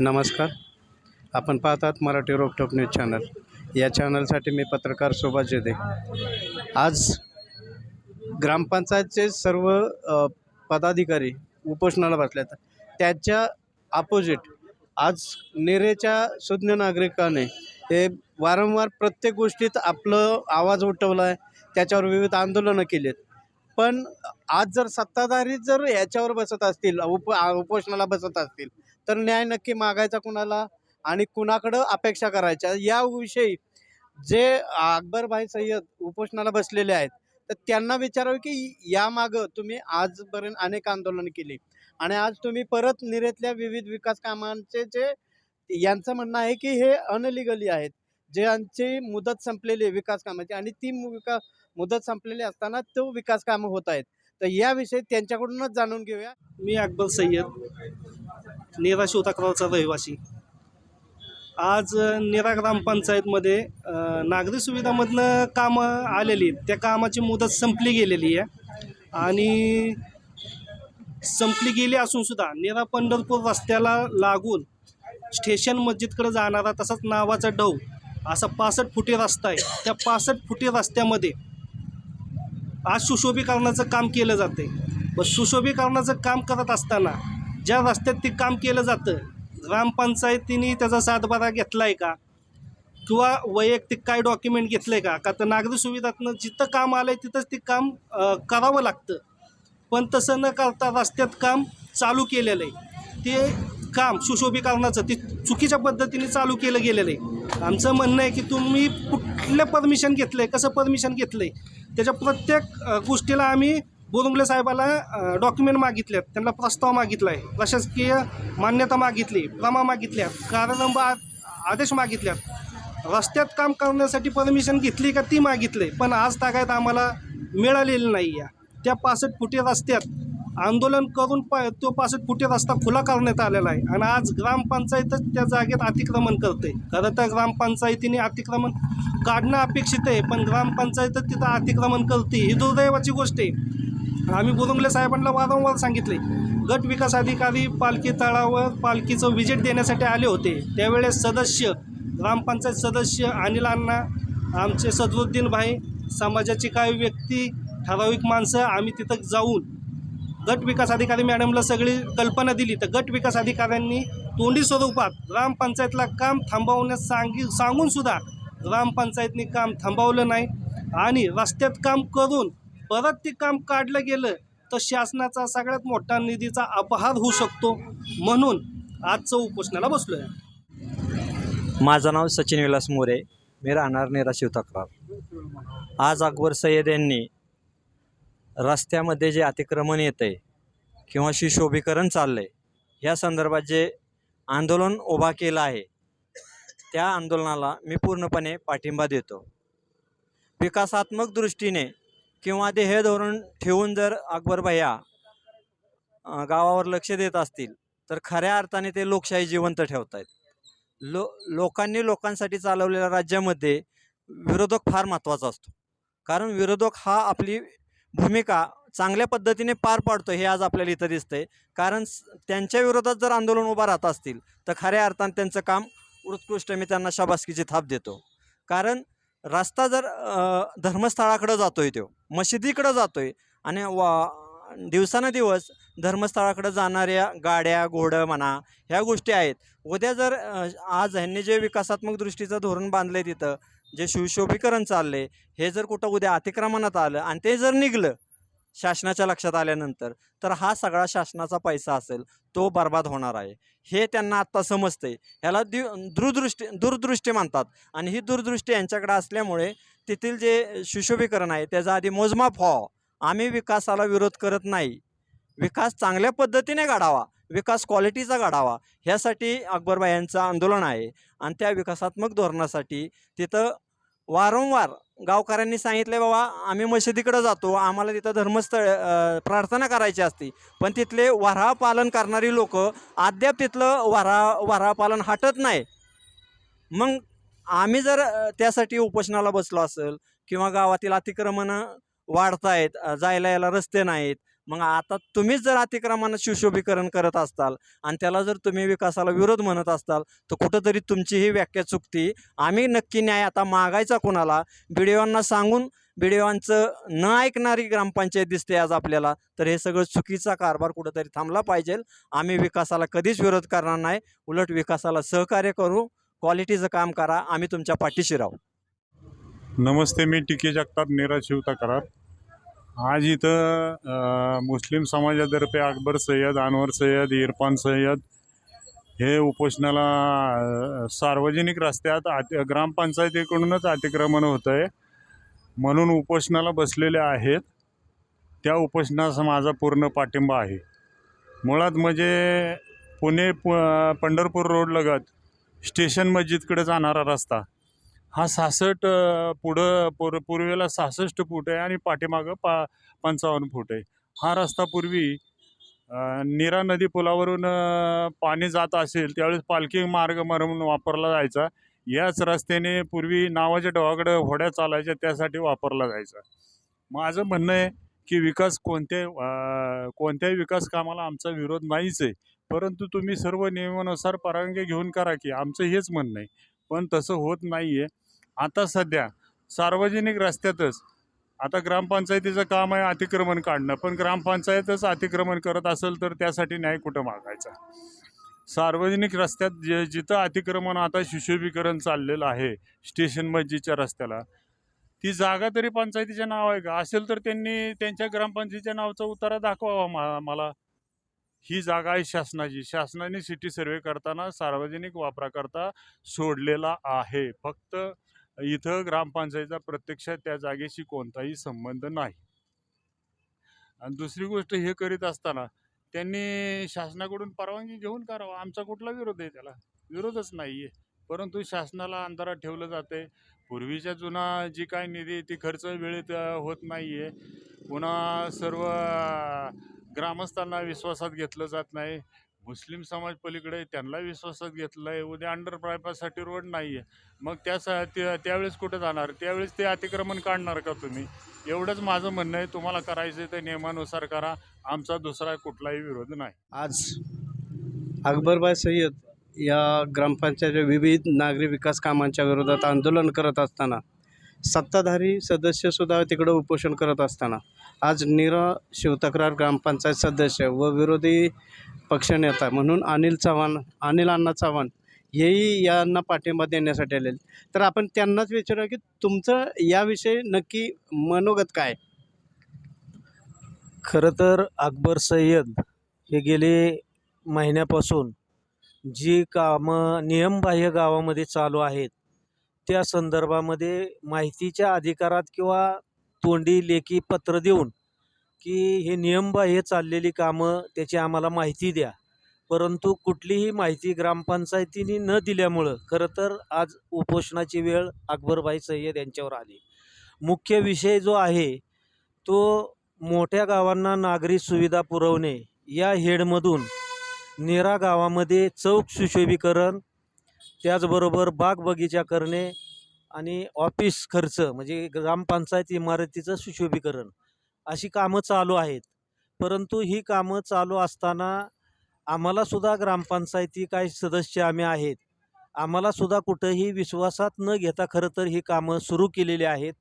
नमस्कार. आपण पाहतात मराठी रोकटोक न्यूज चॅनल या चॅनलसाठी मी पत्रकार सुभाष जेदे आज ग्रामपंचायतचे सर्व पदाधिकारी उपोषणाला बसल्यात त्याच्या अपोजिट आज नेरेच्या सुज्ञ नागरिकाने हे वारंवार प्रत्येक गोष्टीत आपलं आवाज उठवला आहे त्याच्यावर विविध आंदोलनं केली आहेत पण आज जर सत्ताधारी जर याच्यावर बसत असतील उप उपोषणाला बसत असतील तर न्याय नक्की मागायचा कुणाला आणि कुणाकडं अपेक्षा करायच्या याविषयी जे अकबरभाई सय्यद उपोषणाला बसलेले आहेत तर त्यांना विचारावं की यामागं तुम्ही आजपर्यंत अनेक आंदोलन केली आणि आज तुम्ही परत निरेतल्या विविध विकास कामांचे जे यांचं म्हणणं आहे की हे अनलिगली आहेत जे यांची मुदत संपलेली आहे विकास कामाची आणि ती मु- मुदत संपलेली असताना तो विकास कामं होत आहेत. तर याविषयी त्यांच्याकडूनच जाणून घेऊया. मी अकबर सय्यद नेरा शिवतक्रारचा रहिवासी. आज निरा नेरा ग्रामपंचायतमध्ये नागरी सुविधामधनं कामं आलेली आहेत. त्या कामाची मुदत संपली गेलेली आहे. आणि संपली गेली असूनसुद्धा नेरा पंढरपूर रस्त्याला लागून स्टेशन मस्जिदकडे जाणारा तसाच नावाचा डव असा पासष्ट फुटी रस्ता आहे. त्या पासष्ट फुटी रस्त्यामध्ये आज सुशोभीकरणाचं काम केलं जाते व सुशोभीकरणाचं काम करत असताना ज्या रस्त्यात ते काम केलं जातं ग्रामपंचायतीने त्याचा सातबारा घेतला आहे का? किंवा वैयक्तिक काय डॉक्युमेंट घेतलं आहे का? का तर नागरी सुविधातनं जिथं काम आलं आहे तिथंच ते काम करावं लागतं. पण तसं न करता रस्त्यात काम चालू केलेलं आहे. ते काम सुशोभीकरणाचं ते चुकीच्या पद्धतीने चालू केलं गेलेलं आहे. आमचं म्हणणं आहे की तुम्ही कुठलं परमिशन घेतलं आहे कसं परमिशन घेतलं आहे त्याच्या प्रत्येक गोष्टीला आम्ही बोरुंगले साहेबाला डॉक्युमेंट मागितलेत त्यांना प्रस्ताव मागितला आहे. प्रशासकीय मान्यता मागितली प्रमा मागितल्या कार्यक्रम आदेश मागितल्यात. रस्त्यात काम करण्यासाठी परमिशन घेतली का ती मागितली. पण आज तागायत आम्हाला मिळालेली नाही आहे त्या पासष्ट फुटी रस्त्यात आंदोलन करून पा तो पासष्ट फुटी रस्ता खुला करण्यात आलेला आहे. आणि आज ग्रामपंचायतच त्या जागेत अतिक्रमण करते खरं तर ग्रामपंचायतीने अतिक्रमण काढणं अपेक्षित आहे पण ग्रामपंचायतच तिथं अतिक्रमण करते ही दुर्दैवाची गोष्ट आहे. आम्ही बुरुंगले साहेबांना वारंवार सांगितले गट विकास अधिकारी पालखी तळावर पालखीचं विजिट देण्यासाठी आले होते. त्यावेळेस सदस्य ग्रामपंचायत सदस्य अनिल अण्णा आमचे सदरुद्दीन भाई समाजाची काही व्यक्ती ठराविक माणसं आम्ही तिथं जाऊन गट विकास अधिकारी मॅडमला सगळी कल्पना दिली. तर गट विकास अधिकाऱ्यांनी तोंडी स्वरूपात ग्रामपंचायतला काम थांबवण्यास सांगी सांगूनसुद्धा ग्रामपंचायतनी काम थांबवलं नाही. आणि रस्त्यात काम करून परत ते काम काढलं गेलं तर शासनाचा सगळ्यात मोठा निधीचा अपहार होऊ शकतो. म्हणून आजचं उपोषणाला बसलो आहे माझं नाव सचिन विलास मोरे. मी राहणार निराशिव तक्रार. आज अकबर सय्यद यांनी रस्त्यामध्ये जे अतिक्रमण येतं आहे किंवा शिशोभीकरण चाललं आहे ह्या संदर्भात जे आंदोलन उभा केलं आहे त्या आंदोलनाला मी पूर्णपणे पाठिंबा देतो. विकासात्मक दृष्टीने किंवा ध्येय धोरण ठेवून जर अकबर भैया गावावर लक्ष देत असतील तर खऱ्या अर्थाने ते लोकशाही जिवंत ठेवत आहेत लो लोकांनी लोकांसाठी चालवलेल्या राज्यामध्ये विरोधक फार महत्त्वाचा असतो. कारण विरोधक हा आपली भूमिका चांगल्या पद्धतीने पार पाडतो हे आज आपल्याला इथं दिसतंय. कारण त्यांच्या विरोधात जर आंदोलन उभा राहत असतील तर खऱ्या अर्थानं त्यांचं काम उत्कृष्ट मी त्यांना शाबासकीची थाप देतो. कारण रस्ता जर धर्मस्थळाकडं जातोय तो मशिदीकडं जातोय आणि वा दिवसानुदिवस धर्मस्थळाकडं जाणाऱ्या गाड्या घोडं म्हणा ह्या गोष्टी आहेत. उद्या जर आज ह्यांनी जे विकासात्मक दृष्टीचं धोरण बांधलं आहे तिथं जे शिवशोभीकरण चाललंय हे जर कुठं उद्या अतिक्रमणात आलं आणि ते जर निघलं शासनाच्या लक्षात आल्यानंतर तर हा सगळा शासनाचा पैसा असेल तो बर्बाद होणार आहे. हे त्यांना आत्ता समजते ह्याला दि दूरदृष्टी दूरदृष्टी मानतात आणि ही दूरदृष्टी यांच्याकडे असल्यामुळे तेथील जे सुशोभीकरण आहे त्याचा आधी मोजमाप व्हावं. आम्ही विकासाला विरोध करत नाही. विकास चांगल्या पद्धतीने घडावा. विकास क्वालिटीचा घडावा ह्यासाठी अकबरबाई यांचं आंदोलन आहे. आणि त्या विकासात्मक धोरणासाठी तिथं वारंवार गावकऱ्यांनी सांगितले बाबा आम्ही मशिदीकडे जातो आम्हाला तिथं धर्मस्थळ प्रार्थना करायची असती. पण तिथले वऱ्हा पालन करणारी लोक अद्याप तिथलं वरा वारा पालन हटत नाही. मग आम्ही जर त्यासाठी उपोषणाला बसलो असेल किंवा गावातील अतिक्रमणं वाढतायत अ, जायला यायला रस्ते नाहीत मग आता तुम्हीच जर अतिक्रमणात सुशोभीकरण करत असताल आणि त्याला जर तुम्ही विकासाला विरोध म्हणत असताल तर कुठंतरी तुमची ही व्याख्या चुकती. आम्ही नक्की न्याय आता मागायचा कोणाला? बिडिओंना सांगून बिडिओंचं न ऐकणारी ग्रामपंचायत दिसते आज आपल्याला. तर हे सगळं चुकीचा कारभार कुठंतरी थांबला पाहिजे. आम्ही विकासाला कधीच विरोध करणार नाही. उलट विकासाला सहकार्य करू. क्वालिटीचं काम करा. आम्ही तुमच्या पाठीशी राहू. नमस्ते मी टी के जगताप नेरा शिव तक्रार आज इथं मुस्लिम समाजातर्फे अकबर सय्यद अनवर सय्यद इरफान सय्यद हे उपोषणाला सार्वजनिक रस्त्यात अति ग्रामपंचायतीकडूनच अतिक्रमण होतं आहे म्हणून उपोषणाला बसलेले आहेत. त्या उपोषणाचा माझा पूर्ण पाठिंबा आहे. मुळात म्हणजे पुणे प पंढरपूर रोडलगत स्टेशन मस्जिदकडे जाणारा रस्ता हा सहासष्ट पुढं पूर पूर्वेला सहासष्ट फूट आहे आणि पाठीमागं पा पंचावन्न फूट आहे. हा रस्ता पूर्वी नीरा नदी पुलावरून पाणी जात असेल त्यावेळेस पालखी मार्ग म्हणून वापरला जायचा. याच रस्त्याने पूर्वी नावाच्या डोहाकडं होड्या चालायच्या त्यासाठी वापरला जायचा. माझं म्हणणं आहे की विकास कोणत्या कोणत्याही विकास कामाला आमचा विरोध नाहीच आहे. परंतु तुम्ही सर्व नियमानुसार परवानगी घेऊन करा की आमचं हेच म्हणणं आहे. पण तसं होत नाही आहे आता सध्या सार्वजनिक रस्त्यातच आता ग्रामपंचायतीचं काम आहे अतिक्रमण काढणं. पण ग्रामपंचायतच अतिक्रमण करत असेल तर त्यासाठी न्याय कुठं मागायचा? सार्वजनिक रस्त्यात जे जिथं अतिक्रमण आता सुशोभीकरण चाललेलं आहे स्टेशन मस्जिदच्या रस्त्याला ती जागा तरी पंचायतीच्या नाव आहे का? असेल तर त्यांनी त्यांच्या ग्रामपंचायतीच्या नावाचा उतारा दाखवावा मा मला. ही जागा आहे शासनाची. शासनाने सिटी सर्वे करताना सार्वजनिक वापराकरता सोडलेला आहे. फक्त इथं ग्रामपंचायतीचा प्रत्यक्षात त्या जागेशी कोणताही संबंध नाही. आणि दुसरी गोष्ट हे करीत असताना त्यांनी शासनाकडून परवानगी घेऊन करावा. आमचा कुठला विरोध आहे त्याला? विरोधच नाही आहे परंतु शासनाला अंधारात ठेवलं जाते पूर्वीच्या जुना जी काय निधी आहे ती खर्च वेळेत होत नाही आहे पुन्हा सर्व ग्रामस्थांना विश्वासात घेतलं जात नाही. मुस्लिम समाज पलीकडे त्यांना विश्वासात घेतलं आहे. उद्या अंडर बायपाससाठी रोड नाही आहे मग त्या त्या त्यावेळेस कुठं जाणार? त्यावेळेस ते अतिक्रमण काढणार का तुम्ही? एवढंच माझं म्हणणं आहे. तुम्हाला करायचं आहे तर नियमानुसार करा. आमचा दुसरा कुठलाही विरोध नाही. आज अकबरबाई सय्यद या ग्रामपंचायत विविध नागरी विकास कामांच्या विरोधात आंदोलन करत असताना सत्ताधारी सदस्यसुद्धा तिकडं उपोषण करत असताना. आज नीरा शिवतक्रार ग्रामपंचायत सदस्य व विरोधी पक्षनेता म्हणून अनिल चव्हाण अनिल अण्णा चव्हाण हेही यांना पाठिंबा देण्यासाठी आलेले. तर आपण त्यांनाच विचारूया की तुमचं याविषयी नक्की मनोगत काय? खरं तर अकबर सय्यद हे गेले महिन्यापासून जी कामं नियमबाह्य गावामध्ये चालू आहेत त्या संदर्भामध्ये माहितीच्या अधिकारात किंवा तोंडी लेखी पत्र देऊन की हे नियमबाह्य चाललेली कामं त्याची आम्हाला माहिती द्या. परंतु कुठलीही माहिती ग्रामपंचायतीने न दिल्यामुळं खरं तर आज उपोषणाची वेळ अकबरबाई सय्यद यांच्यावर आली. मुख्य विषय जो आहे तो मोठ्या गावांना नागरी सुविधा पुरवणे या हेडमधून नेरा गावामध्ये चौक सुशोभीकरण त्याचबरोबर बागबगीचा करणे आणि ऑफिस खर्च म्हणजे ग्रामपंचायत इमारतीचं सुशोभीकरण अशी कामं चालू आहेत. परंतु ही कामं चालू असताना आम्हालासुद्धा ग्रामपंचायती काही सदस्य आम्ही आहेत. आम्हालासुद्धा कुठंही विश्वासात न घेता खरं तर ही कामं सुरू केलेली आहेत.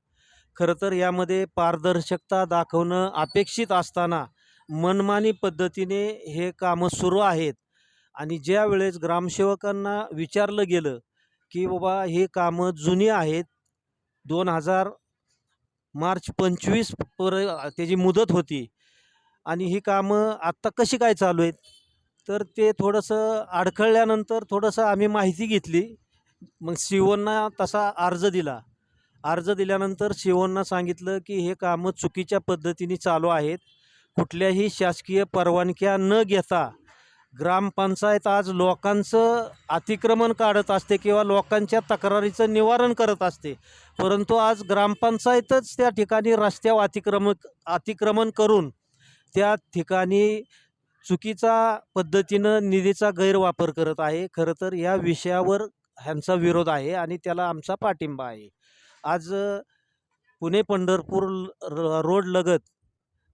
खरं तर यामध्ये पारदर्शकता दाखवणं अपेक्षित असताना मनमानी पद्धतीने हे कामं सुरू आहेत. आणि ज्या वेळेस ग्रामसेवकांना विचारलं गेलं की बाबा हे कामं जुनी आहेत दोन हजार मार्च पंचवीस पर त्याची मुदत होती आणि ही कामं आत्ता कशी काय चालू आहेत? तर ते थोडंसं अडखळल्यानंतर थोडंसं आम्ही माहिती घेतली. मग शिवणना तसा अर्ज दिला. अर्ज दिल्यानंतर शिवणनं सांगितलं की हे कामं चुकीच्या पद्धतीने चालू आहेत. कुठल्याही शासकीय परवानग्या न घेता ग्रामपंचायत आज लोकांचं अतिक्रमण काढत असते किंवा लोकांच्या तक्रारीचं निवारण करत असते. परंतु आज ग्रामपंचायतच त्या ठिकाणी रस्त्यावर अतिक्रमण अतिक्रमण करून त्या ठिकाणी चुकीचा पद्धतीनं निधीचा गैरवापर करत आहे. खरं तर या विषयावर ह्यांचा विरोध आहे आणि त्याला आमचा पाठिंबा आहे. आज पुणे पंढरपूर र- रोड लगत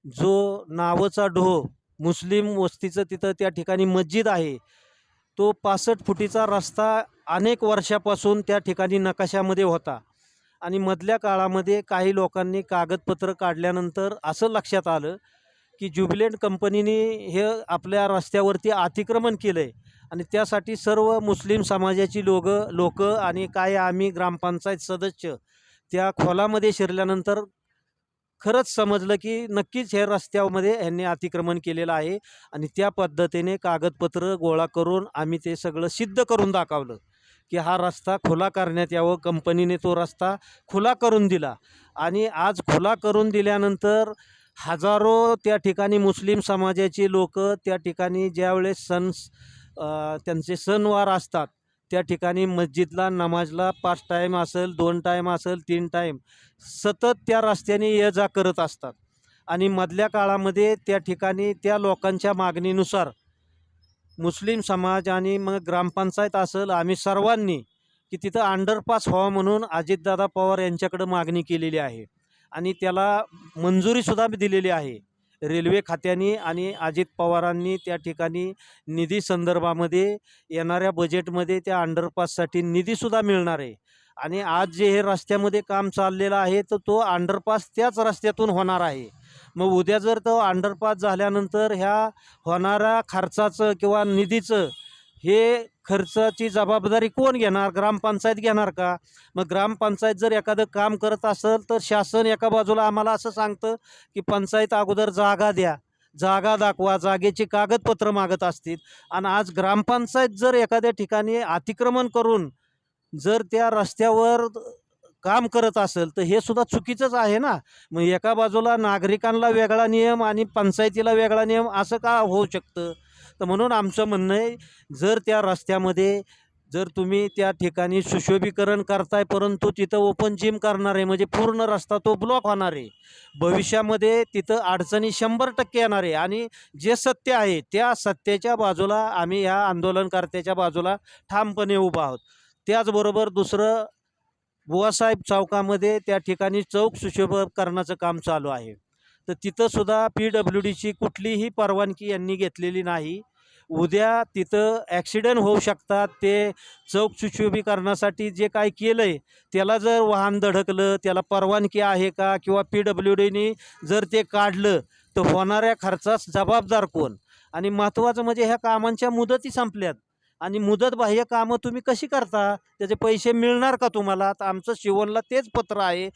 जो नावचा ढो मुस्लिम वस्तीचं तिथं त्या ठिकाणी मस्जिद आहे. तो पासष्ट फुटीचा रस्ता अनेक वर्षापासून त्या ठिकाणी नकाशामध्ये होता. आणि मधल्या काळामध्ये काही लोकांनी कागदपत्र काढल्यानंतर असं लक्षात आलं की ज्युबिलेंट कंपनीने हे आपल्या रस्त्यावरती अतिक्रमण केलं आहे आणि त्यासाठी सर्व मुस्लिम समाजाची लोक लोकं आणि काय आम्ही ग्रामपंचायत सदस्य त्या खोलामध्ये शिरल्यानंतर खरंच समजलं की नक्कीच हे रस्त्यामध्ये ह्यांनी अतिक्रमण केलेलं आहे आणि त्या पद्धतीने कागदपत्र गोळा करून आम्ही ते सगळं सिद्ध करून दाखवलं की हा रस्ता खुला करण्यात यावं कंपनीने तो रस्ता खुला करून दिला. आणि आज खुला करून दिल्यानंतर हजारो त्या ठिकाणी मुस्लिम समाजाची लोक त्या ठिकाणी ज्यावेळेस सण त्यांचे सणवार असतात त्या ठिकाणी मस्जिदला नमाजला पाच टाईम असेल दोन टाईम असेल तीन टाईम सतत त्या रस्त्याने ये जा करत असतात. आणि मधल्या काळामध्ये त्या ठिकाणी त्या लोकांच्या मागणीनुसार मुस्लिम समाज आणि मग ग्रामपंचायत असेल आम्ही सर्वांनी की तिथं अंडरपास व्हावं म्हणून अजितदादा पवार यांच्याकडं मागणी केलेली आहे. आणि त्याला मंजुरीसुद्धा दिलेली आहे. रेल्वे खात्याने आणि अजित पवारांनी त्या ठिकाणी निधी संदर्भामध्ये येणाऱ्या बजेटमध्ये त्या अंडरपाससाठी निधीसुद्धा मिळणार आहे. आणि आज जे हे रस्त्यामध्ये काम चाललेलं आहे तर तो अंडरपास त्याच रस्त्यातून होणार आहे. मग उद्या जर तो अंडरपास झाल्यानंतर ह्या होणाऱ्या खर्चाचं किंवा निधीचं हे खर्चाची जबाबदारी कोण घेणार? ग्रामपंचायत घेणार का? मग ग्रामपंचायत जर एखादं काम करत असेल तर शासन एका बाजूला आम्हाला असं सांगतं की पंचायत अगोदर जागा द्या. जागा दाखवा. जागेची कागदपत्र मागत असतील. आणि आज ग्रामपंचायत जर एखाद्या ठिकाणी अतिक्रमण करून जर त्या रस्त्यावर काम करत असेल तर हे सुद्धा चुकीचंच आहे ना? मग एका बाजूला नागरिकांना वेगळा नियम आणि पंचायतीला वेगळा नियम असं का होऊ शकतं? तर म्हणून आमचं म्हणणं आहे जर त्या रस्त्यामध्ये जर तुम्ही त्या ठिकाणी सुशोभीकरण करताय परंतु तिथं ओपन जिम करणार आहे म्हणजे पूर्ण रस्ता तो ब्लॉक होणार आहे. भविष्यामध्ये तिथं अडचणी शंभर टक्के येणार आहे. आणि जे सत्य आहे त्या सत्याच्या बाजूला आम्ही ह्या आंदोलनकर्त्याच्या बाजूला ठामपणे उभा आहोत. त्याचबरोबर दुसरं बुवासाहेब चौकामध्ये त्या ठिकाणी चौक सुशोभीकरणाचं काम चालू आहे. तर तिथंसुद्धा पी डब्ल्यू डीची कुठलीही परवानगी यांनी घेतलेली नाही. उद्या तिथं ॲक्सिडेंट होऊ शकतात. ते चौक सुशोभीकरणासाठी जे काय केलं आहे त्याला जर वाहन धडकलं त्याला परवानगी आहे का किंवा पी डब्ल्यू डीनी जर ते काढलं तर होणाऱ्या खर्चास जबाबदार कोण? आणि महत्त्वाचं म्हणजे ह्या कामांच्या मुदती संपल्यात. आणि मुदतबाह्य कामं तुम्ही कशी करता? त्याचे पैसे मिळणार का तुम्हाला? तर आमचं शिवणला तेच पत्र आहे.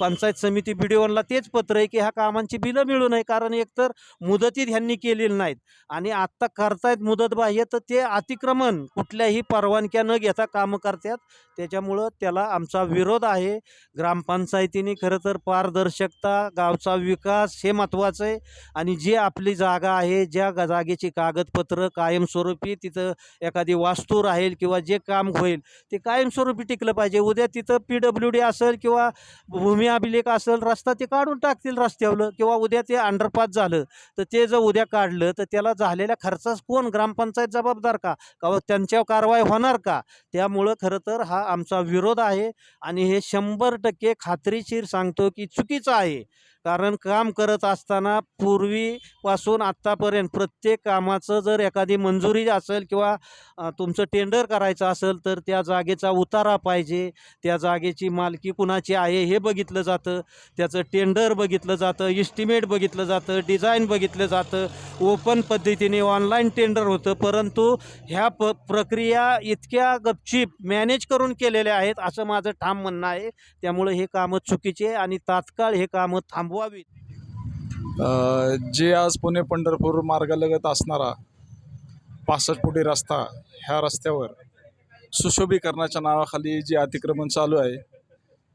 पंचायत समिती बी डी ओनला तेच पत्र आहे की ह्या कामांची बिलं मिळू नये कारण एकतर मुदतीत ह्यांनी केलेली नाहीत. आणि आत्ता करतायत मुदतबाह्य तर ते अतिक्रमण कुठल्याही परवानग्या न घेता कामं करतात. त्याच्यामुळं त्याला आमचा विरोध आहे. ग्रामपंचायतीने खरं तर पारदर्शकता गावचा विकास हे महत्त्वाचं आहे. आणि जी आपली जागा आहे ज्या जागेची कागदपत्र कायमस्वरूपी तिथं एखादी वास्तू राहील किंवा जे काम होईल ते कायमस्वरूपी टिकलं पाहिजे. उद्या तिथं पी डब्ल्यू डी असेल किंवा भूमी अभिलेख असेल रस्ता ते काढून टाकतील रस्त्यावलं किंवा उद्या ते अंडरपास झालं तर ते जर उद्या काढलं तर त्याला झालेल्या खर्चास कोण? ग्रामपंचायत जबाबदार का? का हो त्यांच्यावर कारवाई होणार का? त्यामुळं खरं तर हा आमचा विरोध आहे आणि हे शंभर टक्के खात्रीशीर सांगतो की चुकीचं आहे. कारण काम करत असताना पूर्वीपासून आत्तापर्यंत प्रत्येक कामाचं जर एखादी मंजुरी असेल किंवा तुमचं टेंडर करायचं असेल तर त्या जागेचा उतारा पाहिजे. त्या जागेची मालकी कुणाची आहे हे बघितलं जातं. त्याचं टेंडर बघितलं जातं इस्टिमेट बघितलं जातं डिझाईन बघितलं जातं. ओपन पद्धतीने ऑनलाईन टेंडर होतं. परंतु ह्या प प्रक्रिया इतक्या गपचीप मॅनेज करून केलेल्या आहेत असं माझं ठाम म्हणणं आहे. त्यामुळे हे कामं चुकीचे आहे आणि तात्काळ हे कामं थांब थांबवावीत? जे आज पुणे पंढरपूर मार्गालगत असणारा पासष्ट फुटी रस्ता ह्या रस्त्यावर सुशोभीकरणाच्या नावाखाली जे अतिक्रमण चालू आहे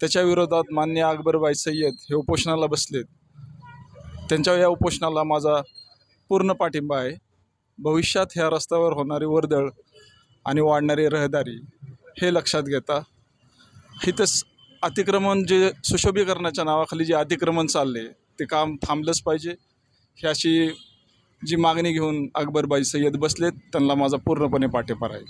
त्याच्या विरोधात मान्य अकबरबाई सय्यद हे उपोषणाला बसलेत. त्यांच्या या उपोषणाला माझा पूर्ण पाठिंबा आहे. भविष्यात ह्या रस्त्यावर होणारी वर्दळ आणि वाढणारी रहदारी हे लक्षात घेता इथंच अतिक्रमण जे सुशोभीकरणाच्या नावाखाली जे अतिक्रमण चालले ते काम थांबलंच पाहिजे. ही अशी जी मागणी घेऊन अकबरबाई सय्यद बसलेत त्यांना माझा पूर्णपणे पाठिंबा आहे